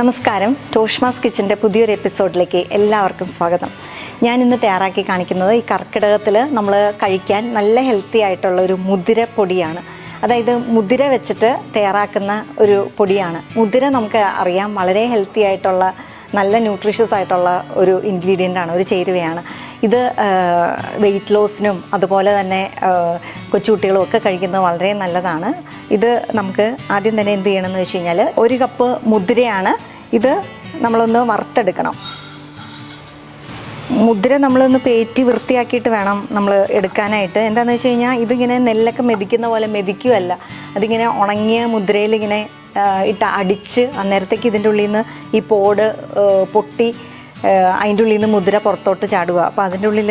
നമസ്കാരം. ടോഷ്മാസ് കിച്ചന്റെ പുതിയൊരു എപ്പിസോഡിലേക്ക് എല്ലാവർക്കും സ്വാഗതം. ഞാൻ ഇന്ന് തയ്യാറാക്കി കാണിക്കുന്നത് ഈ കർക്കിടകത്തിൽ നമ്മൾ കഴിക്കാൻ നല്ല ഹെൽത്തി ആയിട്ടുള്ള ഒരു മുതിര പൊടിയാണ്. അതായത് മുതിര വെച്ചിട്ട് തയ്യാറാക്കുന്ന ഒരു പൊടിയാണ്. മുതിര നമുക്ക് അറിയാം വളരെ ഹെൽത്തി ആയിട്ടുള്ള നല്ല ന്യൂട്രീഷ്യസ് ആയിട്ടുള്ള ഒരു ഇൻഗ്രീഡിയന്റ് ആണ് ഒരു ചേരുവയാണ്. ഇത് വെയിറ്റ് ലോസിനും അതുപോലെ തന്നെ കൊച്ചുകുട്ടികളും ഒക്കെ കഴിക്കുന്നത് വളരെ നല്ലതാണ്. ഇത് നമുക്ക് ആദ്യം തന്നെ എന്ത് ചെയ്യണമെന്ന് വെച്ച് കഴിഞ്ഞാൽ ഒരു കപ്പ് മുദ്രയാണ് ഇത് നമ്മളൊന്ന് വറുത്തെടുക്കണം. മുദ്ര നമ്മളൊന്ന് പേറ്റി വൃത്തിയാക്കിയിട്ട് വേണം നമ്മൾ എടുക്കാനായിട്ട്. എന്താണെന്ന് വെച്ച് കഴിഞ്ഞാൽ ഇതിങ്ങനെ നെല്ലൊക്കെ മെതിക്കുന്ന പോലെ മെതിക്കുമല്ല അതിങ്ങനെ ഉണങ്ങിയ മുദ്രയിൽ ഇങ്ങനെ ഇട്ട് അടിച്ച് അന്നേരത്തേക്ക് ഇതിന്റെ ഉള്ളിൽ നിന്ന് ഈ പോട് പൊട്ടി അതിന്റെ ഉള്ളിൽ നിന്ന് മുദ്ര പുറത്തോട്ട് ചാടുക. അപ്പോൾ അതിന്റെ ഉള്ളിൽ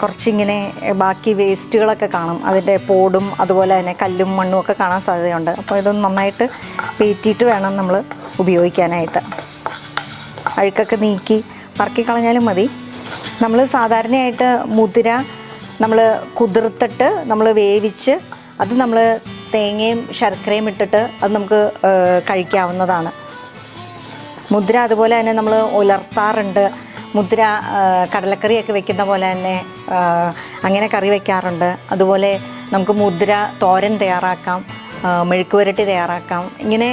കുറച്ചിങ്ങനെ ബാക്കി വേസ്റ്റുകളൊക്കെ കാണും. അതിന്റെ പോടും അതുപോലെ തന്നെ കല്ലും മണ്ണും ഒക്കെ കാണാൻ സാധ്യതയുണ്ട്. അപ്പോൾ ഇതൊന്ന് നന്നായിട്ട് പേറ്റിയിട്ട് വേണം നമ്മൾ ഉപയോഗിക്കാനായിട്ട്. അഴുക്കൊക്കെ നീക്കി പറക്കി കളഞ്ഞാലും മതി. നമ്മൾ സാധാരണയായിട്ട് മുതിര നമ്മൾ കുതിർത്തിട്ട് നമ്മൾ വേവിച്ച് അത് നമ്മൾ തേങ്ങയും ശർക്കരയും ഇട്ടിട്ട് അത് നമുക്ക് കഴിക്കാവുന്നതാണ്. മുദ്ര അതുപോലെ തന്നെ നമ്മൾ ഉലർത്താറുണ്ട്. മുദ്ര കടലക്കറിയൊക്കെ വെക്കുന്ന പോലെ തന്നെ അങ്ങനെ കറി വെക്കാറുണ്ട്. അതുപോലെ നമുക്ക് മുദ്ര തോരൻ തയ്യാറാക്കാം മെഴുക്കുപുരട്ടി മെഴുക്ക് പുരട്ടി തയ്യാറാക്കാം. ഇങ്ങനെ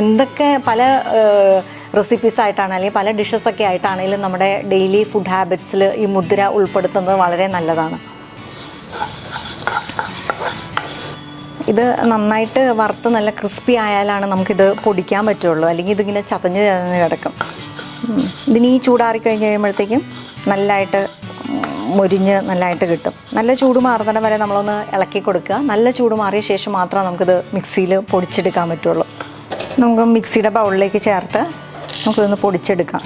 എന്തൊക്കെ പല റെസിപ്പീസ് ആയിട്ടാണ് അല്ലെങ്കിൽ പല ഡിഷസ് ഒക്കെ ആയിട്ടാണെങ്കിലും നമ്മുടെ ഡെയിലി ഫുഡ് ഹാബിറ്റ്സിൽ ഈ മുദ്ര ഉൾപ്പെടുത്തുന്നത് വളരെ നല്ലതാണ്. ഇത് നന്നായിട്ട് വറുത്ത് നല്ല ക്രിസ്പി ആയാലാണ് നമുക്കിത് പൊടിക്കാൻ പറ്റുള്ളൂ. അല്ലെങ്കിൽ ഇതിങ്ങനെ ചതഞ്ഞ് ചതഞ്ഞ് കിടക്കും. ഇതിന് ഈ ചൂടാറി കഴിഞ്ഞ് കഴിയുമ്പോഴത്തേക്കും നല്ലതായിട്ട് മുരിഞ്ഞ് നല്ലതായിട്ട് കിട്ടും. നല്ല ചൂട് മാറുന്നിടം വരെ നമ്മളൊന്ന് ഇളക്കി കൊടുക്കുക. നല്ല ചൂട് മാറിയ ശേഷം മാത്രമേ നമുക്കിത് മിക്സിയിൽ പൊടിച്ചെടുക്കാൻ പറ്റുള്ളൂ. നമുക്ക് മിക്സിയുടെ ബൗളിലേക്ക് ചേർത്ത് നമുക്കിതൊന്ന് പൊടിച്ചെടുക്കാം.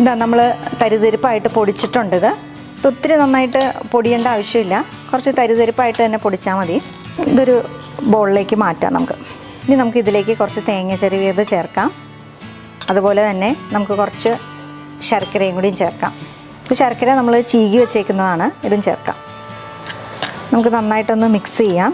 ഇതാ നമ്മൾ തരിതരിപ്പായിട്ട് പൊടിച്ചിട്ടുണ്ട് ഇത് ഒത്തിരി നന്നായിട്ട് പൊടിയേണ്ട ആവശ്യമില്ല. കുറച്ച് തരിതരിപ്പായിട്ട് തന്നെ പൊടിച്ചാൽ മതി. ഇതൊരു ബോളിലേക്ക് മാറ്റാം നമുക്ക്. ഇനി നമുക്ക് ഇതിലേക്ക് കുറച്ച് തേങ്ങ ചെരുവിയത് ചേർക്കാം. അതുപോലെ തന്നെ നമുക്ക് കുറച്ച് ശർക്കരയും കൂടിയും ചേർക്കാം. ഇപ്പോൾ ശർക്കര നമ്മൾ ചീകി വെച്ചേക്കുന്നതാണ് ഇതും ചേർക്കാം. നമുക്ക് നന്നായിട്ടൊന്ന് മിക്സ് ചെയ്യാം.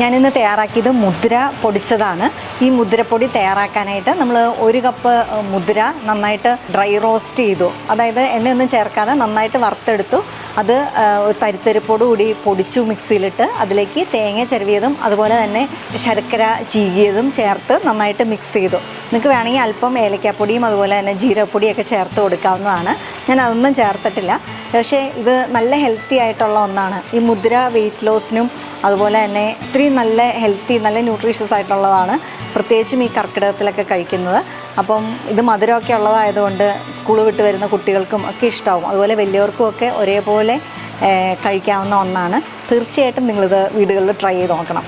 ഞാനിന്ന് തയ്യാറാക്കിയത് മുദ്ര പൊടിച്ചതാണ്. ഈ മുദ്രപ്പൊടി തയ്യാറാക്കാനായിട്ട് നമ്മൾ ഒരു കപ്പ് മുദ്ര നന്നായിട്ട് ഡ്രൈ റോസ്റ്റ് ചെയ്തു. അതായത് എണ്ണയൊന്നും ചേർക്കാതെ നന്നായിട്ട് വറുത്തെടുത്തു. അത് തരിത്തരിപ്പോടുകൂടി പൊടിച്ചു മിക്സിയിലിട്ട് അതിലേക്ക് തേങ്ങ ചെരുവിയതും അതുപോലെ തന്നെ ശർക്കര ചീകിയതും ചേർത്ത് നന്നായിട്ട് മിക്സ് ചെയ്തു. നിങ്ങൾക്ക് വേണമെങ്കിൽ അല്പം ഏലക്കാപ്പൊടിയും അതുപോലെ തന്നെ ജീരകപ്പൊടിയൊക്കെ ചേർത്ത് കൊടുക്കാവുന്നതാണ്. ഞാൻ അതൊന്നും ചേർത്തിട്ടില്ല. പക്ഷേ ഇത് നല്ല ഹെൽത്തി ആയിട്ടുള്ള ഒന്നാണ്. ഈ മുദ്ര വെയിറ്റ് ലോസിനും അതുപോലെ തന്നെ ഇത്രയും നല്ല ഹെൽത്തി നല്ല ന്യൂട്രീഷ്യസ് ആയിട്ടുള്ളതാണ് പ്രത്യേകിച്ചും ഈ കർക്കിടകത്തിലൊക്കെ കഴിക്കുന്നത്. അപ്പം ഇത് മധുരമൊക്കെ ഉള്ളതായതുകൊണ്ട് സ്കൂൾ വിട്ട് വരുന്ന കുട്ടികൾക്കും ഒക്കെ ഇഷ്ടമാവും അതുപോലെ വലിയവർക്കും ഒക്കെ ഒരേപോലെ കഴിക്കാവുന്ന ഒന്നാണ്. തീർച്ചയായിട്ടും നിങ്ങളിത് വീടുകളിൽ ട്രൈ ചെയ്ത് നോക്കണം.